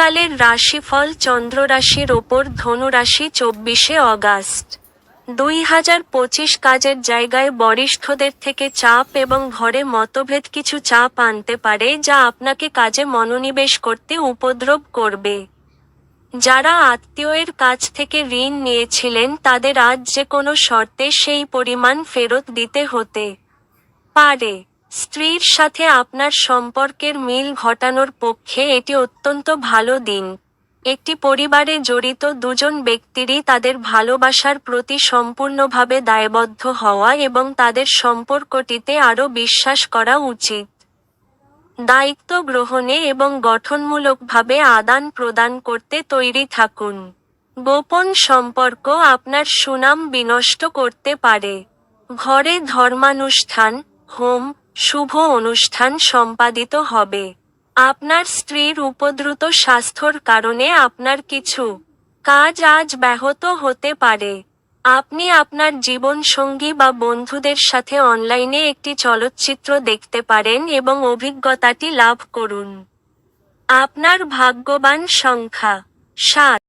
আজকালের রাশিফল চন্দ্ররাশির ওপর ধনুরাশি চব্বিশে অগাস্ট। দুই হাজার পঁচিশ কাজের জায়গায় বরিষ্ঠদের থেকে চাপ এবং ঘরে মতভেদ কিছু চাপ আনতে পারে, যা আপনাকে কাজে মনোনিবেশ করতে উপদ্রব করবে। যারা আত্মীয়ের কাছ থেকে ঋণ নিয়েছিলেন, তাদের আজ যে কোনো শর্তে সেই পরিমাণ ফেরত দিতে হতে পারে। স্ত্রীর সাথে আপনার সম্পর্কের মিল ঘটানোর পক্ষে এটি অত্যন্ত ভালো দিন। একটি পরিবারে জড়িত দুজন ব্যক্তিরই তাদের ভালোবাসার প্রতি সম্পূর্ণভাবে দায়বদ্ধ হওয়া এবং তাদের সম্পর্কটিতে আরও বিশ্বাস করা উচিত। দায়িত্ব গ্রহণে এবং গঠনমূলকভাবে আদান প্রদান করতে তৈরি থাকুন। গোপন সম্পর্ক আপনার সুনাম বিনষ্ট করতে পারে। ঘরে ধর্মানুষ্ঠান, হোম শুভ অনুষ্ঠান সম্পাদিত হবে। আপনার স্ত্রীর উপদ্রুত স্বাস্থ্যর কারণে আপনার কিছু কাজ আজ ব্যাহত হতে পারে। আপনি আপনার জীবনসঙ্গী বা বন্ধুদের সাথে অনলাইনে একটি চলচ্চিত্র দেখতে পারেন এবং অভিজ্ঞতাটি লাভ করুন। আপনার ভাগ্যবান সংখ্যা, সাত।